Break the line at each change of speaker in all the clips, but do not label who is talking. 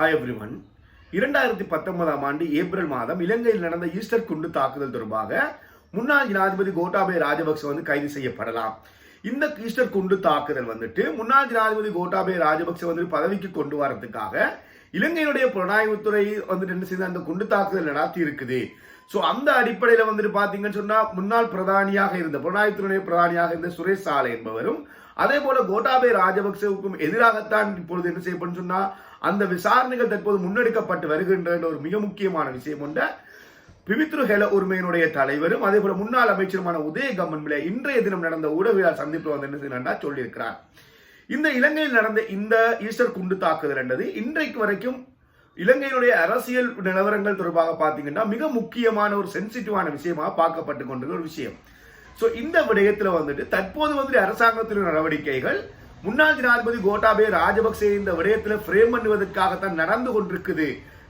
Hi everyone இரண்டாயிரத்தி பத்தொன்பதாம் ஆண்டு ஏப்ரல் மாதம் இலங்கையில் நடந்த ஈஸ்டர் குண்டு தாக்குதல் தொடர்பாக முன்னாள் ஜனாதிபதி கோட்டாபய ராஜபக்ச வந்து கைது செய்யப்படலாம். இந்த ஈஸ்டர் குண்டு தாக்குதல் வந்துட்டு முன்னாள் ஜனாதிபதி கோட்டாபய ராஜபக்சே வந்து பதவிக்கு கொண்டு வரதுக்காக இலங்கையினுடைய புலனாய்வுத்துறை வந்துட்டு என்ன செய்த அந்த குண்டு தாக்குதல் நடாத்தி இருக்குது. ஸோ அந்த அடிப்படையில் வந்துட்டு பார்த்தீங்கன்னு சொன்னால் முன்னாள் பிரதானியாக இருந்த புலனாய்வுத்துறையுடைய பிரதானியாக இருந்த சுரேஷ் சாலை என்பவரும் அதே போல கோட்டாபய ராஜபக்சேவுக்கும் எதிராகத்தான் இப்பொழுது என்ன செய்யப்படும் சொன்னால் அந்த விசாரணைகள் தற்போது முன்னெடுக்கப்பட்டு வருகின்ற ஒரு மிக முக்கியமான விஷயம் கொண்ட பிவித்ரு ஹெல உரிமையினுடைய தலைவரும் அதே போல முன்னாள் அமைச்சருமான உதய கம்மன்பில இன்றைய தினம் நடந்த ஊடகவியல் சந்திப்பில் வந்து என்ன சொல்லியிருக்கிறார். இந்த இலங்கையில் நடந்த இந்த ஈஸ்டர் குண்டு தாக்குதல் என்றது இன்றைக்கு வரைக்கும் இலங்கையினுடைய அரசியல் நிலவரங்கள் தொடர்பாக பார்த்தீங்கன்னா மிக முக்கியமான ஒரு சென்சிட்டிவான விஷயமாக பார்க்கப்பட்டு கொண்டிருக்கிற ஒரு விஷயம். ஸோ இந்த விடயத்தில் வந்துட்டு தற்போது வந்துட்டு அரசாங்கத்தின் நடவடிக்கைகள் முன்னாள் ஜனாதிபதி கோட்டாபே ராஜபக்சே இந்த விடயத்தில் ஃப்ரேம் பண்ணுவதற்காகத்தான் நடந்து கொண்டிருக்குது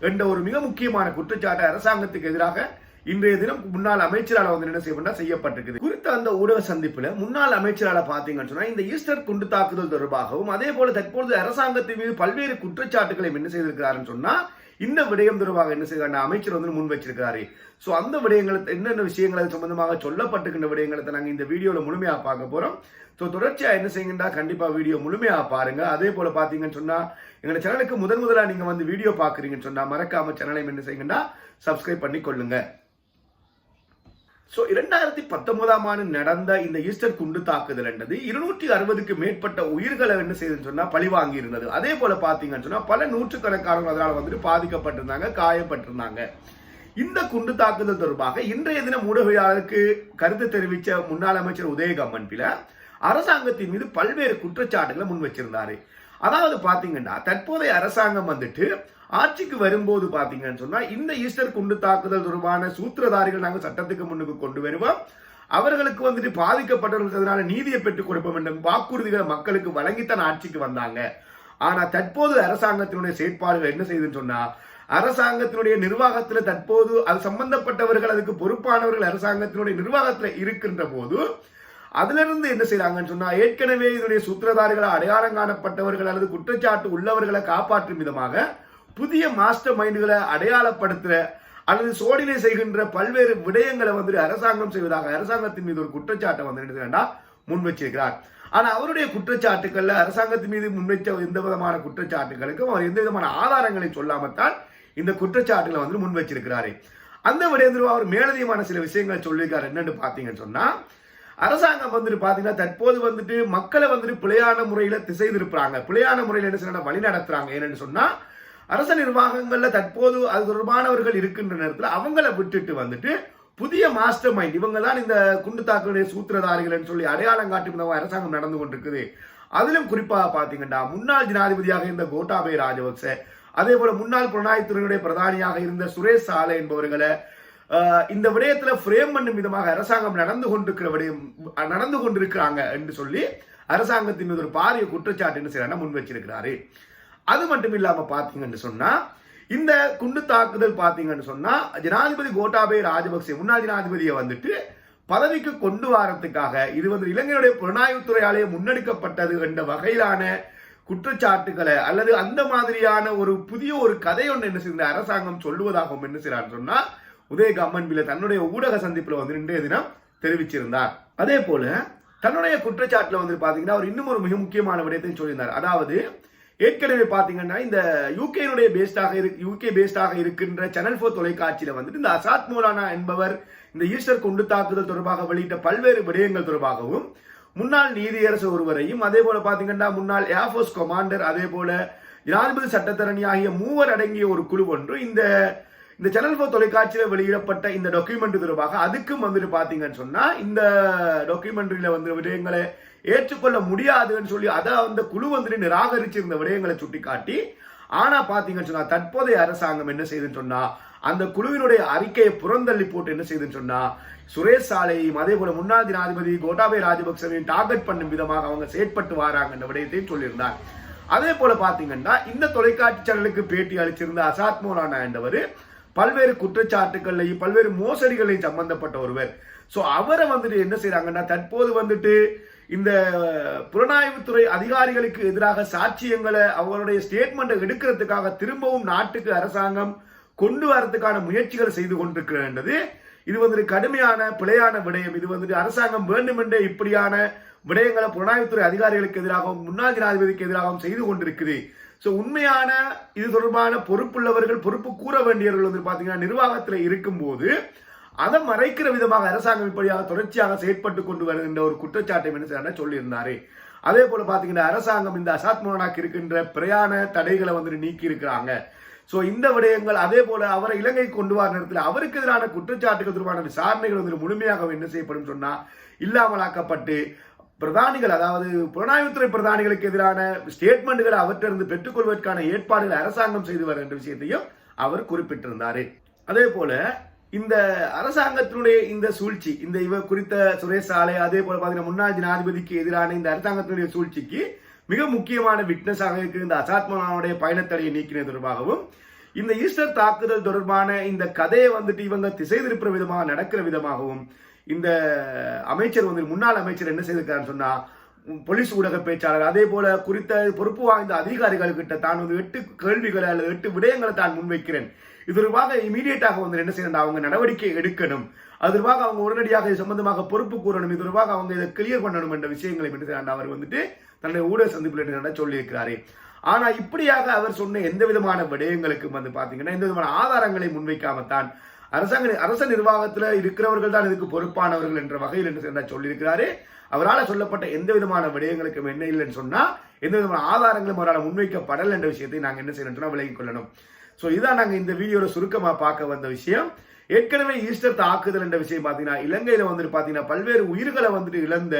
என்ற ஒரு மிக முக்கியமான குற்றச்சாட்டு அரசாங்கத்துக்கு எதிராக இன்றைய தினம் முன்னாள் அமைச்சரால் வந்து என்ன செய்யப்பட்டா செய்யப்பட்டிருக்குது. குறித்த அந்த ஊடக சந்திப்புல முன்னாள் அமைச்சரால பாத்தீங்கன்னு சொன்னா இந்த ஈஸ்டர் குண்டு தாக்குதல் தொடர்பாகவும் அதே போல தற்பொழுது அரசாங்கத்தின் மீது பல்வேறு குற்றச்சாட்டுகளை என்ன செய்திருக்கிறாருன்னு சொன்னா இந்த விடயம் தொடர்பாக என்ன செய்ய அமைச்சர் வந்து முன் வச்சிருக்கிறாரு. ஸோ அந்த விடயங்களை என்னென்ன விஷயங்கள் அது சம்பந்தமாக சொல்லப்பட்டிருக்கின்ற விடயங்களை நாங்கள் இந்த வீடியோவில் முழுமையாக பார்க்க போகிறோம் ஸோ தொடர்ச்சியாக என்ன செய்யுங்கண்டா? கண்டிப்பாக வீடியோ முழுமையாக பாருங்க. அதே போல் பார்த்தீங்கன்னு சொன்னால் எங்களோட சேனலுக்கு முதன் முதலாக நீங்கள் வந்து வீடியோ பார்க்குறீங்கன்னு சொன்னால் மறக்காமல் சேனலையும் என்ன செய்யுங்கன்னா சப்ஸ்கிரைப் பண்ணி கொள்ளுங்கள் ஸோ இரண்டாயிரத்தி பத்தொன்பதாம் ஆண்டு நடந்த இந்த ஈஸ்டர் குண்டு தாக்குதல் என்றது இருநூற்றி அறுபதுக்கு மேற்பட்ட உயிர்களை என்ன செய்யுதுன்னு சொன்னால் பழிவாங்கி இருந்தது அதே போல பார்த்தீங்கன்னு சொன்னால் பல நூற்றுக்கணக்கானவர்கள் அதனால் வந்துட்டு பாதிக்கப்பட்டிருந்தாங்க காயப்பட்டிருந்தாங்க. இந்த குண்டு தாக்குதல் தொடர்பாக இன்றைய தினம் ஊடகவியாளருக்கு கருத்து தெரிவித்த முன்னாள் அமைச்சர் உதயகம்மன் பில அரசாங்கத்தின் மீது பல்வேறு குற்றச்சாட்டுகளை முன் வச்சிருந்தாரு. அதாவது பாத்தீங்கன்னா தற்போதைய அரசாங்கம் வந்துட்டு ஆட்சிக்கு வரும்போது பாத்தீங்கன்னு சொன்னா இந்த ஈஸ்டர் குண்டு தாக்குதல் தொடர்பான சூத்திரதாரிகள் நாங்கள் சட்டத்துக்கு முன்னுக்கு கொண்டு வருவோம். அவர்களுக்கு வந்துட்டு பாதிக்கப்பட்டவர்களுக்கு அதனால நீதியை பெற்றுக் கொடுப்போம் என்ற வாக்குறுதிகளை மக்களுக்கு வழங்கித்தான் ஆட்சிக்கு வந்தாங்க. ஆனா தற்போது அரசாங்கத்தினுடைய செயற்பாடுகள் என்ன செய்யுதுன்னு சொன்னா அரசாங்கத்தினுடைய நிர்வாகத்தில் தற்போது அது சம்பந்தப்பட்டவர்கள் அதுக்கு பொறுப்பானவர்கள் அரசாங்கத்தினுடைய நிர்வாகத்தில் இருக்கின்ற போது அதுல இருந்து என்ன செய்யறாங்கன்னு சொன்னா ஏற்கனவே இதனுடைய சூத்திரதாரிகளை அடையாளம் காணப்பட்டவர்கள் அல்லது குற்றச்சாட்டு உள்ளவர்களை காப்பாற்றும் விதமாக புதிய மாஸ்டர் மைண்டுகளை அடையாளப்படுத்துற அல்லது சோதனை செய்கின்ற பல்வேறு விடயங்களை வந்து அரசாங்கம் செய்வதாக அரசாங்கத்தின் மீது ஒரு குற்றச்சாட்டை வந்து என்ன முன் வச்சிருக்கிறார். ஆனா அவருடைய குற்றச்சாட்டுக்கள்ல அரசாங்கத்தின் மீது முன்வைச்ச எந்த விதமான குற்றச்சாட்டுகளுக்கும் அவர் எந்த விதமான ஆதாரங்களை சொல்லாமத்தான் இந்த குற்றச்சாட்டுகளை வந்து முன் வச்சிருக்கிறாரு. அந்த விடயத்தில் அவர் மேலதிகமான சில விஷயங்களை சொல்லியிருக்காரு. என்னன்னு பாத்தீங்கன்னு சொன்னா அரசாங்கம் வந்துட்டு பாத்தீங்கன்னா தற்போது வந்துட்டு மக்களை வந்துட்டு பிழையான முறையில திசை திருப்புறாங்க. பிழையான முறையில் என்ன செய்யணும் வழி நடத்துறாங்க. என்னன்னு சொன்னா அரச நிர்வாகங்கள்ல தற்போது அது தொடர்பானவர்கள் இருக்கின்ற நேரத்தில் அவங்கள விட்டுட்டு வந்துட்டு புதிய மாஸ்டர் மைண்ட் இவங்க தான் இந்த குண்டு தாக்குடைய சூத்திரதாரிகள் சொல்லி அடையாளம் காட்டும் அரசாங்கம் நடந்து கொண்டிருக்குது. அதிலும் குறிப்பாக பாத்தீங்கன்னா முன்னாள் ஜனாதிபதியாக இருந்த கோட்டாபய ராஜபக்ச அதே போல முன்னாள் புலனாய்வுத்துறையினுடைய பிரதானியாக இருந்த சுரேஷ் சாலை என்பவர்களை இந்த விடயத்துல ஃப்ரேம் பண்ணும் விதமாக அரசாங்கம் நடந்து கொண்டிருக்கிற விடயம் நடந்து கொண்டிருக்கிறாங்க என்று சொல்லி அரசாங்கத்தின் ஒரு பாரிய குற்றச்சாட்டு என்ன செய்யறாங்க முன் வச்சிருக்கிறாரு. அது மட்டும் இல்லாம பாத்தீங்கன்னு சொன்னா இந்த குண்டு தாக்குதல் பாத்தீங்கன்னு சொன்னா ஜனாதிபதி கோட்டாபய ராஜபக்சே முன்னாள் ஜனாதிபதியை வந்துட்டு பதவிக்கு கொண்டு வாரத்துக்காக இது வந்து இலங்கையுடைய புலனாய்வுத்துறையாலே முன்னெடுக்கப்பட்டது என்ற வகையிலான குற்றச்சாட்டுகளை அல்லது அந்த மாதிரியான ஒரு புதிய ஒரு கதை ஒன்று என்ன செய்ய அரசாங்கம் சொல்லுவதாகவும் என்ன செய்யறான்னு சொன்னா உதய கம்மன்பில தன்னுடைய ஊடக சந்திப்பில் வந்து இன்றைய தினம் தெரிவிச்சிருந்தார். அதே போல தன்னுடைய குற்றச்சாட்டில் வந்து பாத்தீங்கன்னா அவர் இன்னும் ஒரு மிக முக்கியமான விடயத்தையும் சொல்லியிருந்தார். அதாவது ஏற்கனவே பாத்தீங்கன்னா இந்த யூகேனுடைய பேஸ்டாக இரு யூகே பேஸ்டாக இருக்கின்ற சேனல் போர் தொலைக்காட்சியில வந்துட்டு இந்த அசாத் மோலானா என்பவர் இந்த ஈஸ்டர் குண்டு தாக்குதல் தொடர்பாக வெளியிட்ட பல்வேறு விடயங்கள் தொடர்பாகவும் முன்னாள் நீதியரசு ஒருவரையும் அதே போல பாத்தீங்கன்னா முன்னாள் ஏர்ஃபோர்ஸ் கமாண்டர் அதே போல ஜனாதிபதி சட்டத்தரணி ஆகிய மூவர் அடங்கிய ஒரு குழு ஒன்று இந்த இந்த சேனல் போர் தொலைக்காட்சியில் வெளியிடப்பட்ட இந்த டாக்குமெண்ட் தொடர்பாக அதுக்கும் வந்துட்டு பார்த்தீங்கன்னு சொன்னால் இந்த டாக்குமெண்ட்ரியில் வந்து விடயங்களை ஏற்றுக்கொள்ள முடியாதுன்னு சொல்லி அதை அந்த குழு வந்துட்டு நிராகரிச்சிருந்த விடயங்களை சுட்டிக்காட்டி ஆனால் பார்த்தீங்கன்னு சொன்னால் தற்போதைய அரசாங்கம் என்ன செய்யுதுன்னு சொன்னால் அந்த குழுவினுடைய அறிக்கையை புறந்தள்ளி போட்டு என்ன செய்யுதுன்னு சொன்னா சுரேஷ் சாலையும் அதே போல முன்னாள் ஜனாதிபதி கோட்டாபய ராஜபக்சவையும் டார்கெட் பண்ணும் விதமாக அவங்க செயற்பட்டு வராங்க விடயத்தையும் சொல்லியிருந்தார். அதே போல பாத்தீங்கன்னா இந்த தொலைக்காட்சி சேனலுக்கு பேட்டி அளிச்சிருந்த அசாத் மோலானா என்றவர் பல்வேறு குற்றச்சாட்டுகள்லையும் பல்வேறு மோசடிகளையும் சம்பந்தப்பட்ட ஒருவர். ஸோ அவரை வந்துட்டு என்ன செய்யறாங்கன்னா தற்போது வந்துட்டு இந்த புலனாய்வுத்துறை அதிகாரிகளுக்கு எதிராக சாட்சியங்களை அவருடைய ஸ்டேட்மெண்ட்டை எடுக்கிறதுக்காக திரும்பவும் நாட்டுக்கு அரசாங்கம் கொண்டு வரதுக்கான முயற்சிகளை செய்து கொண்டிருக்கிறது இது வந்துட்டு கடுமையான பிழையான விடயம். இது வந்துட்டு அரசாங்கம் வேண்டுமென்றே இப்படியான விடயங்களை புலனாய்வுத்துறை அதிகாரிகளுக்கு எதிராகவும் முன்னாள் ஜனாதிபதிக்கு எதிராகவும் செய்து கொண்டிருக்குது. ஸோ உண்மையான இது தொடர்பான பொறுப்புள்ளவர்கள் பொறுப்பு கூற வேண்டியவர்கள் வந்து பார்த்தீங்கன்னா நிர்வாகத்தில் இருக்கும்போது அதை மறைக்கிற விதமாக அரசாங்கம் இப்படியாக தொடர்ச்சியாக செயற்பட்டு கொண்டு வருகின்ற ஒரு குற்றச்சாட்டை என்ன சொல்லியிருந்தாரு. அதே போல பாத்தீங்கன்னா அரசாங்கம் இந்த அசாத் மோனாக்கு இருக்கின்ற பிரயாண தடைகளை வந்து நீக்கி இருக்கிறாங்க ஸோ இந்த விடயங்கள் அதே போல அவரை இலங்கை கொண்டு வர நேரத்தில் அவருக்கு எதிரான குற்றச்சாட்டுகள் தொடர்பான விசாரணைகள் வந்து முழுமையாக என்ன செய்யப்படும் சொன்னா இல்லாமலாக்கப்பட்டு பிரதானிகள் அதாவது புலனாய்வுத்துறை பிரதானிகளுக்கு எதிரான ஸ்டேட்மெண்ட்களை அவற்றிலிருந்து பெற்றுக்கொள்வதற்கான ஏற்பாடுகள் அரசாங்கம் செய்து வருகின்ற விஷயத்தையும் அவர் குறிப்பிட்டிருந்தார். அதே போல இந்த அரசாங்கத்தினுடைய இந்த சூழ்ச்சி இந்த இவ குறித்த சுரேஷ் சாலை அதே போல பாத்தீங்கன்னா முன்னாள் ஜனாதிபதிக்கு எதிரான இந்த அரசாங்கத்தினுடைய சூழ்ச்சிக்கு மிக முக்கியமான விட்னஸாக இருக்கிற இந்த அசாத்மனாவுடைய பயணத்தடையை நீக்கினது தொடர்பாகவும் இந்த ஈஸ்டர் தாக்குதல் தொடர்பான இந்த கதையை வந்துட்டு இவங்க திசை திருப்புற விதமாக நடக்கிற விதமாகவும் இந்த அமைச்சர் வந்து முன்னாள் அமைச்சர் என்ன செய்திருக்காருன்னு சொன்னா போலீஸ் ஊடக பேச்சாளர் அதே போல குறித்த பொறுப்பு வாய்ந்த அதிகாரிகள் கிட்ட தான் வந்து எட்டு கேள்விகளை அல்லது எட்டு விடயங்களை தான் முன்வைக்கிறேன். இது தொடர்பாக இமீடியட்டாக வந்து என்ன செய்யணும் அவங்க நடவடிக்கை எடுக்கணும். அது தொடர்பாக அவங்க உடனடியாக இது சம்பந்தமாக பொறுப்பு கூறணும். இது தொடர்பாக அவங்க இதை கிளியர் பண்ணணும் என்ற விஷயங்களை என்ன அவர் வந்துட்டு தன்னுடைய ஊடக சந்திப்பில் என்ன சொல்லியிருக்கிறாரு. ஆனா இப்படியாக அவர் சொன்ன எந்த விதமான விடயங்களுக்கும் வந்து பாத்தீங்கன்னா எந்த விதமான ஆதாரங்களை முன்வைக்காமத்தான் அரசாங்க அரச நிர்வாகத்தில் இருக்கிறவர்கள் தான் இதுக்கு பொறுப்பானவர்கள் என்ற வகையில் என்று சொல்லியிருக்கிறாரு. அவரால் சொல்லப்பட்ட எந்த விதமான விடயங்களுக்கும் என்ன இல்லைன்னு சொன்னால் எந்த விதமான ஆதாரங்களும் அவரால் முன்வைக்கப்படல் என்ற விஷயத்தை நாங்கள் என்ன செய்யணும் சொன்னா விலகிக் கொள்ளணும். ஸோ இதான் நாங்கள் இந்த வீடியோவில் சுருக்கமாக பார்க்க வந்த விஷயம். ஏற்கனவே ஈஸ்டர் தாக்குதல் என்ற விஷயம் பார்த்தீங்கன்னா இலங்கையில் வந்துட்டு பார்த்தீங்கன்னா பல்வேறு உயிர்களை வந்துட்டு இழந்த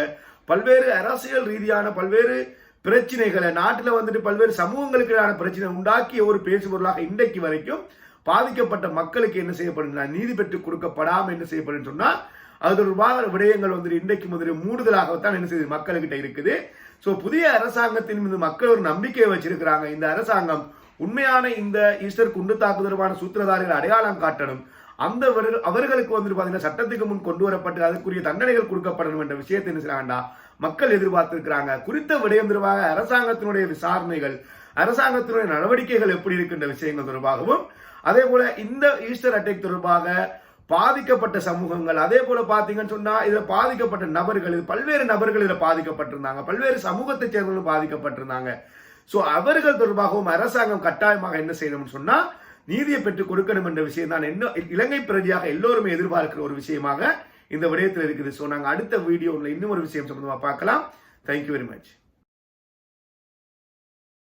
பல்வேறு அரசியல் ரீதியான பல்வேறு பிரச்சனைகளை நாட்டில் வந்துட்டு பல்வேறு சமூகங்களுக்கான பிரச்சனை உண்டாக்கிய ஒரு பேசுபொருளாக இன்றைக்கு வரைக்கும் பாதிக்கப்பட்ட மக்களுக்கு என்ன செய்யப்படுதுன்னா நீதி பெற்று கொடுக்கப்படாமல் என்ன செய்யப்படும் சொன்னால் அது தொடர்பாக விடயங்கள் வந்துட்டு இன்றைக்கு முதலில் மூடுதலாகத்தான் என்ன செய்யுது மக்கள்கிட்ட இருக்குது. ஸோ புதிய அரசாங்கத்தின் மீது மக்கள் ஒரு நம்பிக்கையை வச்சிருக்கிறாங்க. இந்த அரசாங்கம் உண்மையான இந்த ஈஸ்டர் குண்டு தாக்குதலுமான சூத்திரதாரிகள் அடையாளம் காட்டணும். அந்த அவர்களுக்கு வந்துட்டு பார்த்தீங்கன்னா சட்டத்துக்கு முன் கொண்டு வரப்பட்டு அதற்குரிய தண்டனைகள் கொடுக்கப்படணும் என்ற விஷயத்தை என்ன செய்யறாங்கடா மக்கள் எதிர்பார்த்திருக்கிறாங்க. குறித்த விடயம் தொடர்பாக அரசாங்கத்தினுடைய விசாரணைகள் அரசாங்கத்தினுடைய நடவடிக்கைகள் எப்படி இருக்கின்ற விஷயங்கள் தொடர்பாகவும் அதே போல இந்த ஈஸ்டர் அட்டைக் தொடர்பாக பாதிக்கப்பட்ட சமூகங்கள் அதே போல பாத்தீங்கன்னு சொன்னா இதுல பாதிக்கப்பட்ட நபர்கள் பல்வேறு நபர்கள் இதுல பாதிக்கப்பட்டிருந்தாங்க. பல்வேறு சமூகத்தை சேர்ந்தவர்கள் பாதிக்கப்பட்டிருந்தாங்க. சோ அவர்கள் தொடர்பாகவும் அரசாங்கம் கட்டாயமாக என்ன செய்யணும்னு சொன்னா நீதியை பெற்றுக் கொடுக்கணும் என்ற விஷயம் தான் என்ன இலங்கை பிரதியாக எல்லோருமே எதிர்பார்க்கிற ஒரு விஷயமாக இந்த விடயத்தில் இருக்குது. ஸோ நாங்கள் அடுத்த வீடியோவில் இன்னும் ஒரு விஷயம் சம்பந்தமாக பார்க்கலாம். Thank you very much